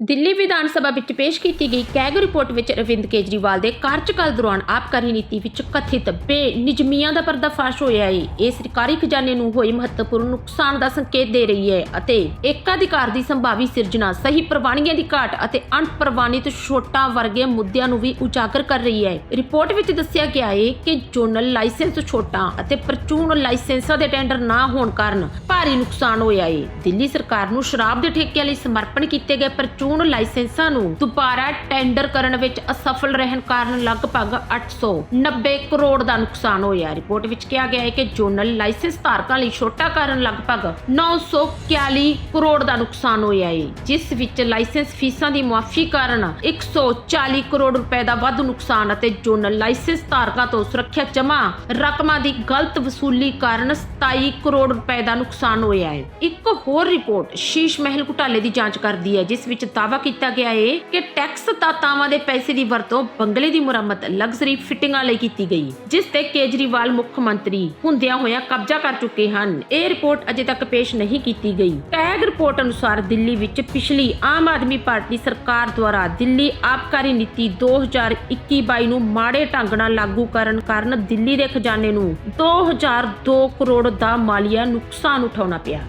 ਦਿੱਲੀ ਵਿਧਾਨ ਸਭਾ ਵਿੱਚ ਪੇਸ਼ ਕੀਤੀ ਗਈ ਕੈਗ ਰਿਪੋਰਟ ਵਿੱਚ ਅਰਵਿੰਦ ਕੇਜਰੀਵਾਲ ਦੇ ਕਾਰਜਕਾਲ ਦੌਰਾਨ ਆਪਕਾਰੀ ਨੀਤੀ ਵਿੱਚ ਕਥਿਤ ਬੇਨਿਯਮੀਆਂ ਦਾ ਪਰਦਾਫਾਸ਼ ਹੋਇਆ ਹੈ। ਇਹ ਸਰਕਾਰੀ ਖਜ਼ਾਨੇ ਨੂੰ ਹੋਏ ਮਹੱਤਵਪੂਰਨ ਨੁਕਸਾਨ ਦਾ ਸੰਕੇਤ ਦੇ ਰਹੀ ਹੈ ਅਤੇ ਏਕਾਧਿਕਾਰ ਦੀ ਸੰਭਾਵੀ ਸਿਰਜਣਾ, ਸਹੀ ਪ੍ਰਵਾਨਗੀਆਂ ਦੀ ਘਾਟ ਅਤੇ ਅਣਪ੍ਰਵਾਨਿਤ ਛੋਟਾਂ ਵਰਗੇ ਮੁੱਦਿਆਂ ਨੂੰ ਵੀ ਉਜਾਗਰ ਕਰ ਰਹੀ ਹੈ। ਰਿਪੋਰਟ ਵਿੱਚ ਦੱਸਿਆ ਗਿਆ ਹੈ ਕਿ ਜੋਨਲ ਲਾਇਸੈਂਸ ਛੋਟਾਂ ਅਤੇ ਪ੍ਰਚੂਨ ਲਾਇਸੈਂਸਾਂ ਦੇ ਟੈਂਡਰ ਨਾ ਹੋਣ ਕਾਰਨ ਭਾਰੀ ਨੁਕਸਾਨ ਹੋਇਆ ਹੈ। ਦਿੱਲੀ ਸਰਕਾਰ ਨੂੰ ਸ਼ਰਾਬ ਦੇ ਠੇਕਿਆਂ ਲਈ ਸਮਰਪਣ ਕੀਤੇ ਗਏ ਪ੍ਰਚੂਨ ਲਾਇਸੈਂਸਾਂ ਨੂੰ ਦੁਬਾਰਾ ਟੈਂਡਰ ਕਰਨ ਵਿੱਚ ਅਸਫਲ ਰਹਿਣ ਕਾਰਨ ਲਗਭਗ 890 ਕਰੋੜ ਦਾ ਨੁਕਸਾਨ ਹੋਇਆ। ਰਿਪੋਰਟ ਵਿੱਚ ਕਿਹਾ ਗਿਆ ਹੈ ਕਿ ਜੋਨਲ ਲਾਇਸੈਂਸ ਧਾਰਕਾਂ ਲਈ ਛੋਟਾ ਕਾਰਨ ਲਗਭਗ 941 ਕਰੋੜ ਦਾ ਨੁਕਸਾਨ ਹੋਇਆ ਹੈ, ਜਿਸ ਵਿੱਚ ਲਾਇਸੈਂਸ ਫੀਸਾਂ ਦੀ ਮੁਆਫੀ ਕਾਰਨ 140 ਕਰੋੜ ਰੁਪਏ ਦਾ ਵੱਧ ਨੁਕਸਾਨ ਅਤੇ ਜੋਨਲ ਲਾਇਸੈਂਸ ਧਾਰਕਾਂ ਤੋਂ ਸੁਰੱਖਿਆ ਜਮ੍ਹਾਂ ਰਕਮਾਂ ਦੀ ਗਲਤ ਵਸੂਲੀ ਕਾਰਨ 27 ਕਰੋੜ ਰੁਪਏ ਦਾ ਨੁਕਸਾਨ ਹੋਇਆ ਹੈ। ਇੱਕ ਹੋਰ ਰਿਪੋਰਟ ਸ਼ੀਸ਼ ਮਹਿਲ ਘੁਟਾਲੇ ਦੀ ਜਾਂਚ ਕਰਦੀ ਹੈ, ਜਿਸ ਵਿੱਚ ਦਾਅਵਾ ਕੀਤਾ ਗਿਆ ਹੈ ਕਿ ਟੈਕਸ ਦਾਤਾਵਾਂ ਦੇ ਪੈਸੇ ਦੀ ਵਰਤੋਂ ਬੰਗਲੇ ਦੀ ਮੁਰੰਮਤ ਲਗਜ਼ਰੀ ਫਿਟਿੰਗਾਂ ਲਈ ਕੀਤੀ ਗਈ, ਜਿਸ ਤੇ ਕੇਜਰੀਵਾਲ ਮੁੱਖ ਮੰਤਰੀ ਹੁੰਦਿਆਂ ਹੋਇਆਂ ਕਬਜ਼ਾ ਕਰ ਚੁੱਕੇ ਹਨ। ਇਹ ਰਿਪੋਰਟ ਅਜੇ ਤੱਕ ਪੇਸ਼ ਨਹੀਂ ਕੀਤੀ ਗਈ। ਟੈਗ ਰਿਪੋਰਟ ਅਨੁਸਾਰ ਦਿੱਲੀ ਵਿੱਚ ਪਿਛਲੀ ਆਮ ਆਦਮੀ ਪਾਰਟੀ ਸਰਕਾਰ ਦੁਆਰਾ ਦਿੱਲੀ ਆਬਕਾਰੀ ਨੀਤੀ 2021-22 ਨੂੰ ਮਾੜੇ ਢੰਗ ਨਾਲ ਲਾਗੂ ਕਰਨ ਕਾਰਨ ਦਿੱਲੀ ਦੇ ਖਜ਼ਾਨੇ ਨੂੰ 2002 ਕਰੋੜ ਦਾ ਮਾਲੀਆ ਨੁਕਸਾਨ ਉਠਾਉਣਾ ਪਿਆ।